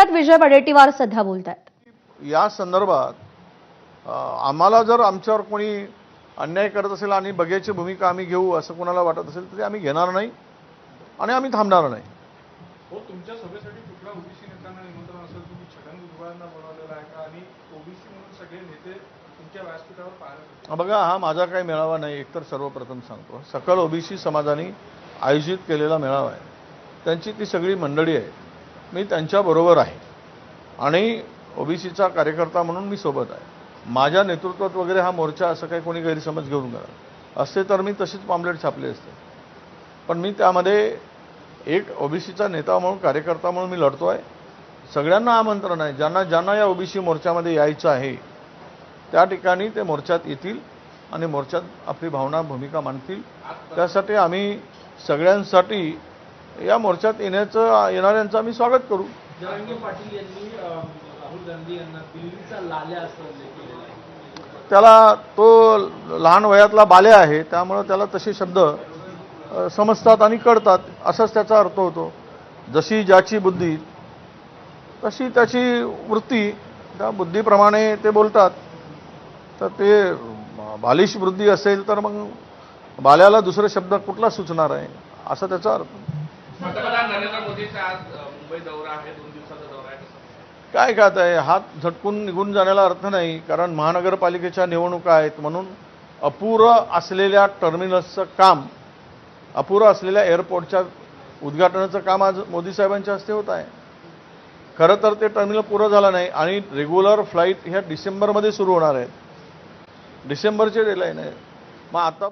विषयात विजय वडेट्टीवार सध्या बोलत आहेत या संदर्भात आम्हाला जर आमच्यावर कोणी अन्याय करत असेल आणि बघ्याची भूमिका आम्ही घेऊ असं कोणाला वाटत असेल तर ते आम्ही घेणार नाही आणि आम्ही थांबणार नाही. हो तुमच्या सभेसाठी कुठल्या ओबीसी नेत्यांना निमंत्रण असेल? तुम्ही छगन भुजबळांना बोलावलेलं आहे का? आणि ओबीसी म्हणून सगळे नेते तुमच्या व्यासपीठावर पाहायला भेटतील? बघा हा माझा काही मेळावा नाही एकतर सर्वप्रथम सांगतो. सकल ओबीसी समाजाने आयोजित केलेला मेळावा आहे. त्यांची ती सगळी मंडळी आहे मी त्यांच्याबरोबर आहे. आणि ओबीसीचा कार्यकर्ता म्हणून मी सोबत आहे. माझ्या नेतृत्वात वगैरे हा मोर्चा असं काही कोणी गैरसमज घेऊन करा असते तर मी तशीच पामलेट छापले असते. पण मी त्यामध्ये एक ओबीसीचा नेता म्हणून कार्यकर्ता म्हणून मी लढतो आहे. सगळ्यांना आमंत्रण आहे. ज्यांना ज्यांना या ओबीसी मोर्चामध्ये यायचं आहे त्या ठिकाणी ते मोर्चात येतील आणि मोर्चात आपली भावना भूमिका मांडतील. त्यासाठी आम्ही सगळ्यांसाठी या मोर्चात येण्याचं येणाऱ्यांचं आम्ही स्वागत करू. जरांगे पाटील यांनी राहुल गांधी यांना दिल्लीचा लाल्या त्याला तो लहान वयातला बाल्या आहे त्यामुळं त्याला तसे शब्द समजतात आणि कळतात असाच त्याचा अर्थ होतो. जशी ज्याची बुद्धी तशी त्याची वृत्ती त्या बुद्धीप्रमाणे ते बोलतात. तर ते बालिश वृद्धी असेल तर मग बाल्याला दुसरे शब्द कुठला सुचणार आहे असा त्याचा अर्थ. पंतप्रधान नरेंद्र मोदींचा आज मुंबई दौरा आहे दोन दिवसाचा दौरा आहे. काय खात आहे हात झटकून निघून जाण्याला अर्थ नाही कारण महानगरपालिकेच्या निवडणुका आहेत म्हणून अपुरं असलेल्या टर्मिनसचं काम अपुरं असलेल्या एअरपोर्टच्या उद्घाटनाचं काम आज मोदी साहेबांच्या हस्ते होत आहे. खरं तर ते टर्मिनल पुरं झालं नाही आणि रेग्युलर फ्लाईट ह्या डिसेंबरमध्ये सुरू होणार आहेत. डिसेंबरचे डेलाईन आहे मग आता